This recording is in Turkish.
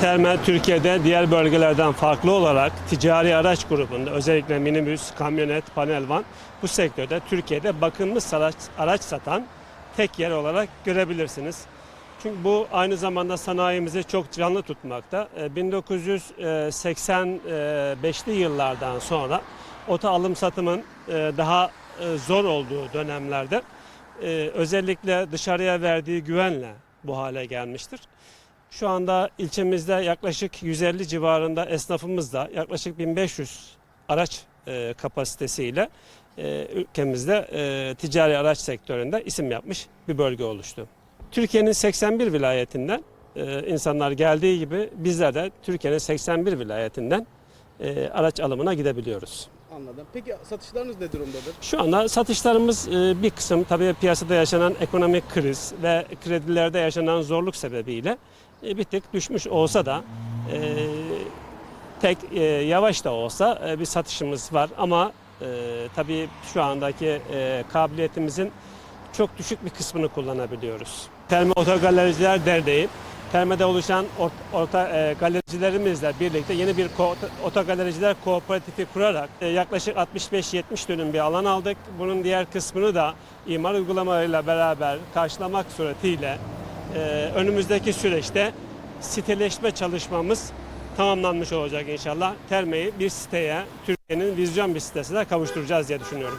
Terme Türkiye'de diğer bölgelerden farklı olarak ticari araç grubunda özellikle minibüs, kamyonet, panel van bu sektörde Türkiye'de bakımlı araç, araç satan tek yer olarak görebilirsiniz. Çünkü bu aynı zamanda sanayimizi çok canlı tutmakta. Ee, 1985'li yıllardan sonra oto alım satımın e, daha e, zor olduğu dönemlerde e, özellikle dışarıya verdiği güvenle bu hale gelmiştir. Şu anda ilçemizde yaklaşık 150 civarında esnafımız da yaklaşık 1500 araç e, kapasitesiyle e, ülkemizde e, ticari araç sektöründe isim yapmış bir bölge oluştu. Türkiye'nin 81 vilayetinden e, insanlar geldiği gibi bizler de Türkiye'nin 81 vilayetinden e, araç alımına gidebiliyoruz. Anladım. Peki satışlarınız ne durumdadır? Şu anda satışlarımız e, bir kısım tabii piyasada yaşanan ekonomik kriz ve kredilerde yaşanan zorluk sebebiyle e, bir tık düşmüş olsa da e, tek e, yavaş da olsa e, bir satışımız var ama e, tabii şu andaki e, kabiliyetimizin çok düşük bir kısmını kullanabiliyoruz. Terme Otogalericiler Derneği Terme'de oluşan ort- orta e, galericilerimizle birlikte yeni bir ko- otogalericiler kooperatifi kurarak e, yaklaşık 65-70 dönüm bir alan aldık. Bunun diğer kısmını da imar uygulamalarıyla beraber karşılamak suretiyle e, önümüzdeki süreçte siteleşme çalışmamız tamamlanmış olacak inşallah. Terme'yi bir siteye, Türkiye'nin vizyon bir sitesine kavuşturacağız diye düşünüyorum.